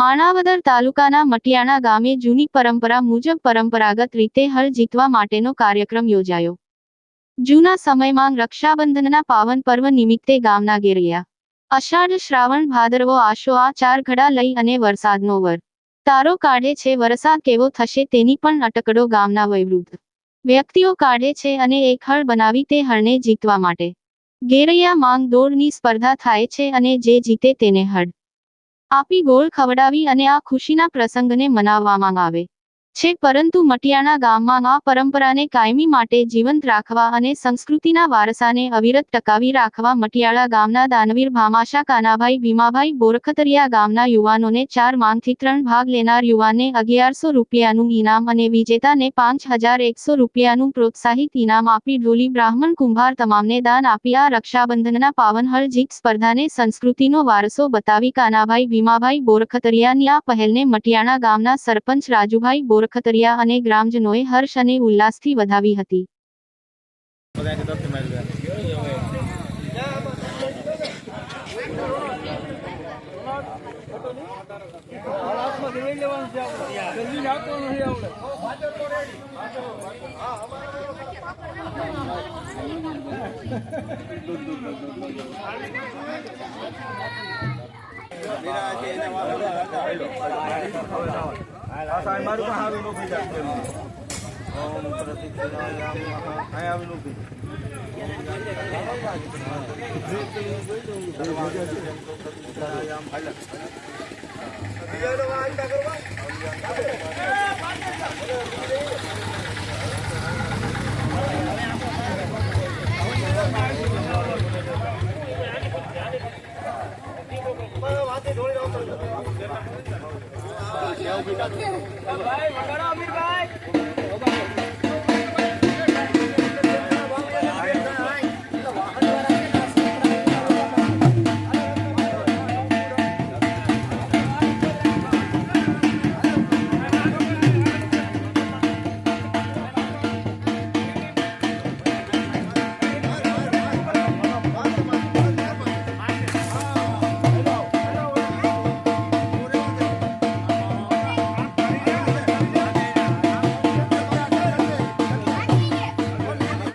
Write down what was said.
માણાવદર તાલુકાના મટિયાણા ગામે જૂની પરંપરા મુજબ પરંપરાગત રીતે હળ જીતવા માટેનો કાર્યક્રમ યોજાયો. જૂના સમયમાં રક્ષાબંધનના પાવન પર્વ નિમિત્તે ગામના ગેરિયા, અષાઢ શ્રાવણ ભાદરવો આશો આ ચાર ઘડા લઈ અને વરસાદનો વર, તારો કાઢે છે વરસાદ કેવો થશે તેની પણ અટકડો ગામના વયવૃદ્ધ, વ્યક્તિઓ કાઢે છે અને એક હળ બનાવી તે હળને જીતવા માટે, ગેરૈયા માંગ દોડની સ્પર્ધા થાય છે અને જે જીતે તેને હળ આપી ગોળ ખવડાવી અને આ ખુશીના પ્રસંગને મનાવવામાં આવે. છે, પરંતુ મટિયાણા ગામમાં આ પરંપરાને કાયમી માટે જીવંત રાખવા અને સંસ્કૃતિના વારસાને અવિરત ટકાવી રાખવા મટિયાળા ગામના દાનવીર ભામાશા કાનાભાઈ, ભીમાભાઈ બોરખતરિયા ગામના યુવાનોને ચાર માંગથી ત્રણ ભાગ લેનાર યુવાનને અગિયારસો રૂપિયાનું ઇનામ અને વિજેતાને પાંચ હજાર એકસો રૂપિયાનું પ્રોત્સાહિત ઇનામ આપી ઢોલી બ્રાહ્મણ કુંભાર તમામને દાન આપી આ રક્ષાબંધનના પાવનહળ જીત સ્પર્ધાને સંસ્કૃતિનો વારસો બતાવી કાનાભાઈ, ભીમાભાઈ બોરખતરિયાની આ પહેલને મટિયાણા ગામના સરપંચ રાજુભાઈ બોરખતરિયા અને ગ્રામજનોએ હર્ષ અને ઉલ્લાસથી વધાવી હતી બધાની તરફથી મારી ગયા આ સાહેબ મારું પણ સારું ઊભી રાખજો ઓમ પ્રતિક્રિયામ વાતે ઢોળી Vai,